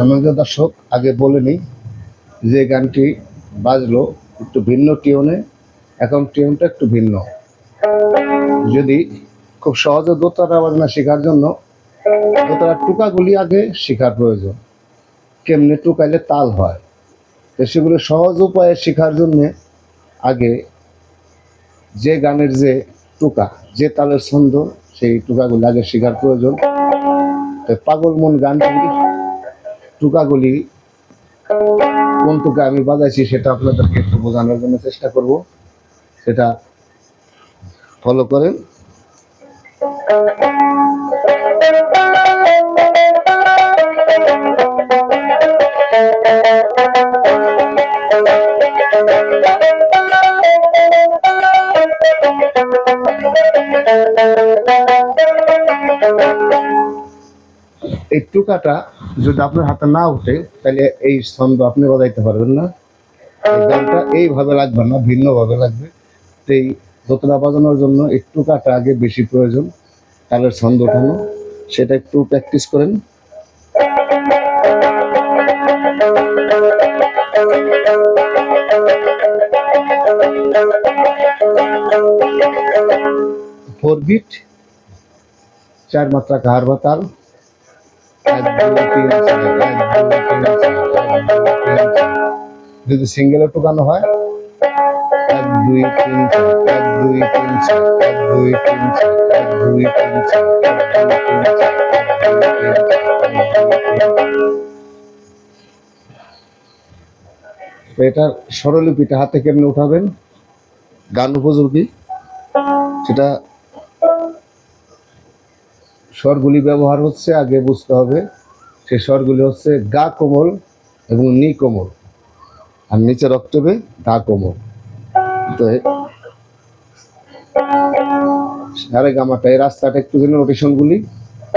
সম্মানিত দর্শক আগে বলে নিই যে গানটি বাজলো একটু ভিন্ন টিউনে, এখন টিউনটা একটু ভিন্ন। যদি খুব সহজে দোতারা বাজনা শেখার জন্য দোতারার টুকাগুলি আগে শেখার প্রয়োজন, কেমনে টুকাইলে তাল হয়, তো সেগুলো সহজ উপায়ে শেখার জন্যে আগে যে গানের যে টুকা, যে তালের ছন্দ, সেই টুকাগুলি আগে শেখার প্রয়োজন। তো পাগল মন গানটি টুকাগুলি কোন টুকা আমি বাজাইছি সেটা আপনাদেরকে একটু বোঝানোর জন্য চেষ্টা করব। সেটা ফলো করেন। এই টুকাটা যদি আপনার হাতে না উঠে তাহলে এই ছন্দ আপনি বাজাইতে পারবেন না। গানটা এইভাবে লাগবে না, ভিন্নভাবে লাগবে। তো এই দোতলা বাজানোর জন্য এই টুকাটা আগে বেশি প্রয়োজন তালের ছন্দ ওঠানো, সেটা একটু প্র্যাকটিস করেন। ফোর বিট, চার মাত্রা কাহার বা তাল। যদি সিঙ্গেলে টুকানো হয়? এক, দুই, তিন এক, দুই, তিন এক, দুই, তিন এক, দুই, তিন এটার স্বরলিপিটা হাতে কেমনে উঠাবেন? গান উপযোগী? সেটা স্বরগুলি ব্যবহার হচ্ছে, আগে বুঝতে হবে। সে স্বরগুলি হচ্ছে গা কোমল এবং নি কোমল। আর নিচের অক্টবে গা কোমল। তো আরে গামাটা, এই রাস্তাটা একটু একটুখানি নোটেশনগুলি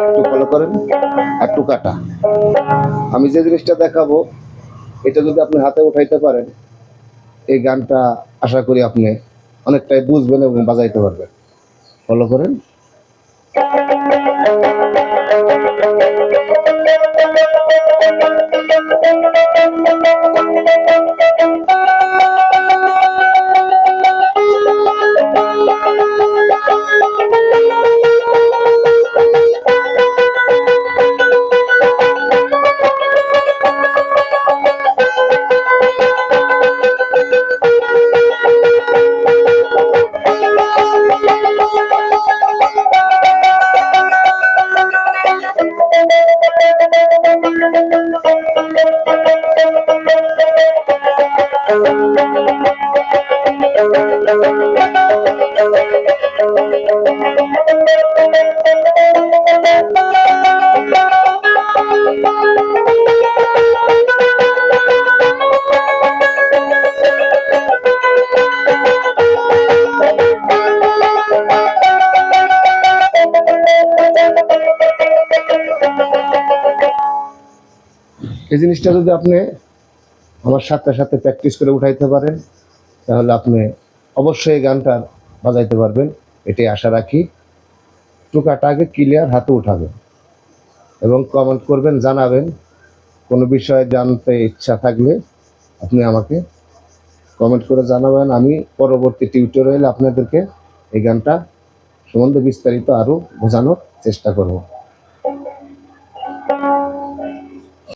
একটু ফলো করেন, আর টুকাটা। আমি যে জিনিসটা দেখাবো, এটা যদি আপনি হাতে উঠাইতে পারেন, এই গানটা আশা করি আপনি অনেকটাই বুঝবেন এবং বাজাইতে পারবেন। ফলো করেন। এই জিনিসটা যদি আপনি আমার সাথে সাথে প্র্যাকটিস করে উঠাইতে পারেন, তাহলে আপনি অবশ্যই গানটা বাজাইতে পারবেন, এটাই আশা রাখি। টুকাটা আগে ক্লিয়ার হাতে উঠাবেন এবং কমেন্ট করবেন, জানাবেন, কোনো বিষয়ে জানতে ইচ্ছা থাকলে আপনি আমাকে কমেন্ট করে জানাবেন। আমি পরবর্তী টিউটোরিয়ালে আপনাদেরকে এই গানটা সম্বন্ধে বিস্তারিত আরও বোঝানোর চেষ্টা করব।